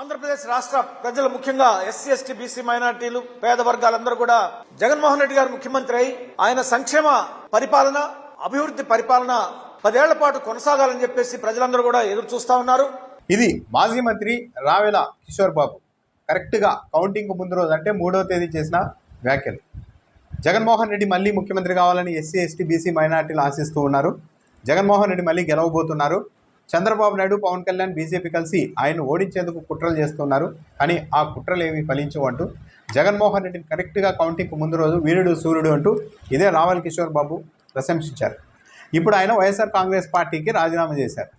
ఆంధ్రప్రదేశ్ రాష్ట్ర ప్రజలు ముఖ్యంగా ఎస్సీ ఎస్టీ బీసీ మైనార్టీలు పేద వర్గాలందరూ కూడా జగన్మోహన్ రెడ్డి గారు ముఖ్యమంత్రి అయి ఆయన సంక్షేమ పరిపాలన అభివృద్ధి పరిపాలన పదేళ్ళ పాటు కొనసాగాలని చెప్పేసి ప్రజలందరూ కూడా ఎదురు చూస్తా ఉన్నారు. ఇది మాజీ మంత్రి రావెల కిషోర్ బాబు. కరెక్ట్గా కౌంటింగ్ ముందు రోజు అంటే మూడవ తేదీ చేసిన వ్యాఖ్యలు. జగన్మోహన్ రెడ్డి మళ్ళీ ముఖ్యమంత్రి కావాలని ఎస్సీ ఎస్టీ బీసీ మైనార్టీలు ఆశిస్తూ ఉన్నారు. జగన్మోహన్ రెడ్డి మళ్ళీ గెలవబోతున్నారు. చంద్రబాబు నాయుడు పవన్ కళ్యాణ్ బీజేపీ కలిసి ఆయన ఓడించేందుకు కుట్రలు చేస్తున్నారు. కానీ ఆ కుట్రలు ఏవి ఫలించవు అంటూ జగన్మోహన్ రెడ్డిని కరెక్ట్గా కౌంటింగ్కు ముందు రోజు వీరుడు సూర్యుడు అంటూ ఇదే రావల్ కిషోర్ బాబు ప్రశంసించారు. ఇప్పుడు ఆయన వైఎస్ఆర్ కాంగ్రెస్ పార్టీకి రాజీనామా చేశారు.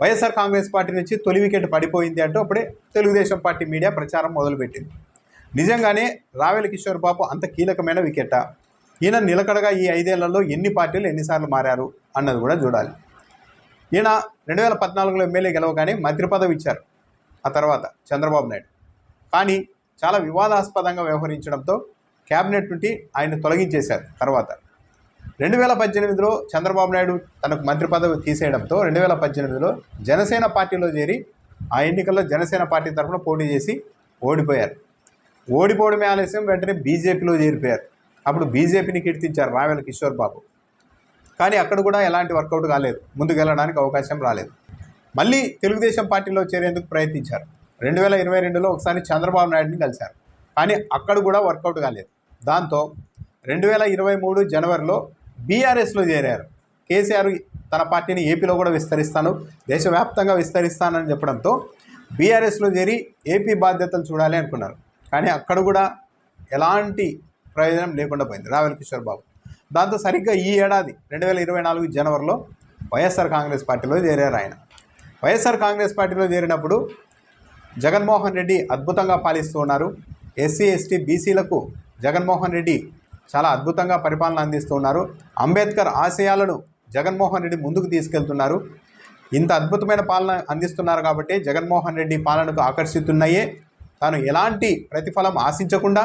వైఎస్ఆర్ కాంగ్రెస్ పార్టీ నుంచి తొలి వికెట్ పడిపోయింది అంటూ అప్పుడే తెలుగుదేశం పార్టీ మీడియా ప్రచారం మొదలుపెట్టింది. నిజంగానే రావెల కిషోర్ బాబు అంత కీలకమైన వికెటా? ఈయన నిలకడగా ఈ ఐదేళ్ళలో ఎన్ని పార్టీలు ఎన్నిసార్లు మారారు అన్నది కూడా చూడాలి. ఈయన రెండు వేల పద్నాలుగులో ఎమ్మెల్యే గెలవగానే మంత్రి పదవి ఇచ్చారు. ఆ తర్వాత చంద్రబాబు నాయుడు. కానీ చాలా వివాదాస్పదంగా వ్యవహరించడంతో క్యాబినెట్ నుండి ఆయన తొలగించేశారు తర్వాత. రెండు వేల పద్దెనిమిదిలో చంద్రబాబు నాయుడు తనకు మంత్రి పదవి తీసేయడంతో రెండు వేల పద్దెనిమిదిలో జనసేన పార్టీలో చేరి ఆ ఎన్నికల్లో జనసేన పార్టీ తరఫున పోటీ చేసి ఓడిపోయారు. ఓడిపోవడమే ఆలస్యం వెంటనే బీజేపీలో చేరిపోయారు. అప్పుడు బీజేపీని కీర్తించారు రావెల కిషోర్ బాబు. కానీ అక్కడ కూడా ఎలాంటి వర్కౌట్ కాలేదు. ముందుకు వెళ్ళడానికి అవకాశం రాలేదు. మళ్ళీ తెలుగుదేశం పార్టీలో చేరేందుకు ప్రయత్నించారు. రెండు వేల ఇరవై రెండులో ఒకసారి చంద్రబాబు నాయుడిని కలిశారు. కానీ అక్కడ కూడా వర్కౌట్ కాలేదు. దాంతో రెండు వేల ఇరవై మూడు జనవరిలో బీఆర్ఎస్లో చేరారు. కేసీఆర్ తన పార్టీని ఏపీలో కూడా విస్తరిస్తాను దేశవ్యాప్తంగా విస్తరిస్తానని చెప్పడంతో బీఆర్ఎస్లో చేరి ఏపీ బాధ్యతలు చూడాలి అనుకున్నారు. కానీ అక్కడ కూడా ఎలాంటి ప్రయోజనం లేకుండా పోయింది. రావెల్ కిషోర్ బాబు. దాంతో సరిగ్గా ఈ ఏడాది రెండు వేల ఇరవై నాలుగు జనవరిలో వైఎస్ఆర్ కాంగ్రెస్ పార్టీలో చేరారు ఆయన. వైఎస్ఆర్ కాంగ్రెస్ పార్టీలో చేరినప్పుడు జగన్మోహన్ రెడ్డి అద్భుతంగా పాలిస్తూ ఉన్నారు. ఎస్సీ ఎస్టీ బీసీలకు జగన్మోహన్ రెడ్డి చాలా అద్భుతంగా పరిపాలన అందిస్తూ ఉన్నారు. అంబేద్కర్ ఆశయాలను జగన్మోహన్ రెడ్డి ముందుకు తీసుకెళ్తున్నారు. ఇంత అద్భుతమైన పాలన అందిస్తున్నారు కాబట్టి జగన్మోహన్ రెడ్డి పాలనకు ఆకర్షితున్నాయే. తాను ఎలాంటి ప్రతిఫలం ఆశించకుండా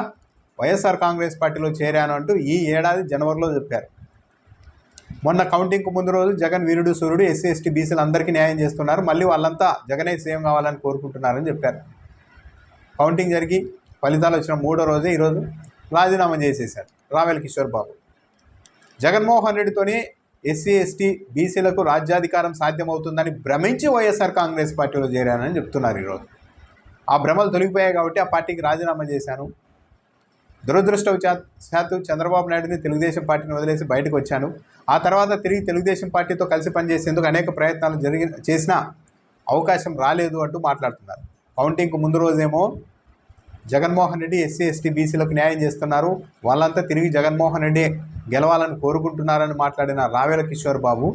వైఎస్ఆర్ కాంగ్రెస్ పార్టీలో చేరాను అంటూ ఈ ఏడాది జనవరిలో చెప్పారు. మొన్న కౌంటింగ్కు ముందు రోజు జగన్ వీరుడు సూర్యుడు ఎస్సీ ఎస్టీ బీసీలు అందరికీ న్యాయం చేస్తున్నారు. మళ్ళీ వాళ్ళంతా జగనే సీఎం కావాలని కోరుకుంటున్నారని చెప్పారు. కౌంటింగ్ జరిగి ఫలితాలు వచ్చిన మూడో రోజే ఈరోజు రాజీనామా చేసేశారు రావెల్ కిషోర్ బాబు. జగన్మోహన్ రెడ్డితోనే ఎస్సీ ఎస్టీ బీసీలకు రాజ్యాధికారం సాధ్యమవుతుందని భ్రమించి వైఎస్ఆర్ కాంగ్రెస్ పార్టీలో చేరానని చెప్తున్నారు ఈరోజు ఆ భ్రమలు తొలగిపోయాయి కాబట్టి ఆ పార్టీకి రాజీనామా చేశాను. దురదృష్టవశాత్తు చంద్రబాబు నాయుడుని తెలుగుదేశం పార్టీని వదిలేసి బయటకు వచ్చాను. ఆ తర్వాత తిరిగి తెలుగుదేశం పార్టీతో కలిసి పనిచేసేందుకు అనేక ప్రయత్నాలు జరిగి చేసిన అవకాశం రాలేదు అంటూ మాట్లాడుతున్నారు. కౌంటింగ్కు ముందు రోజేమో జగన్మోహన్ రెడ్డి ఎస్సీ ఎస్టీ బీసీలకు న్యాయం చేస్తున్నారు. వాళ్ళంతా తిరిగి జగన్మోహన్ రెడ్డి గెలవాలని కోరుకుంటున్నారని మాట్లాడిన రావేల కిషోర్ బాబు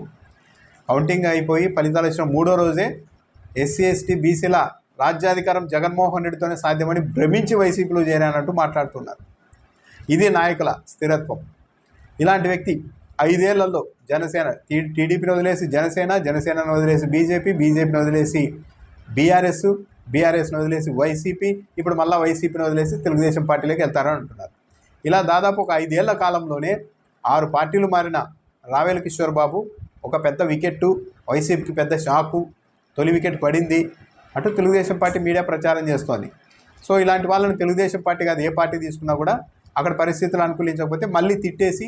కౌంటింగ్ అయిపోయి ఫలితాలు వచ్చిన మూడో రోజే ఎస్సీ ఎస్టీ బీసీల రాజ్యాధికారం జగన్మోహన్ రెడ్డితోనే సాధ్యమని భ్రమించి వైసీపీలో చేరానంటూ మాట్లాడుతున్నారు. ఇది నాయకుల స్థిరత్వం. ఇలాంటి వ్యక్తి ఐదేళ్ళలో జనసేన టీడీపీని వదిలేసి జనసేన జనసేనను వదిలేసి బీజేపీ బీజేపీని వదిలేసి బీఆర్ఎస్ బీఆర్ఎస్ని వదిలేసి వైసీపీ ఇప్పుడు మళ్ళీ వైసీపీని వదిలేసి తెలుగుదేశం పార్టీలోకి వెళ్తారని అంటున్నారు. ఇలా దాదాపు ఒక ఐదేళ్ళ కాలంలోనే ఆరు పార్టీలు మారిన రావేల కిషోర్ బాబు ఒక పెద్ద వికెట్టు వైసీపీకి పెద్ద షాకు తొలి వికెట్ పడింది అటు తెలుగుదేశం పార్టీ మీడియా ప్రచారం చేస్తోంది. సో ఇలాంటి వాళ్ళని తెలుగుదేశం పార్టీ కాదు ఏ పార్టీ తీసుకున్నా కూడా అక్కడ పరిస్థితులు అనుకూలించకపోతే మళ్ళీ తిట్టేసి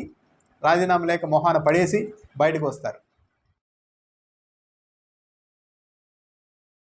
రాజీనామా లేక మొహాన పడేసి బయటకు వస్తారు.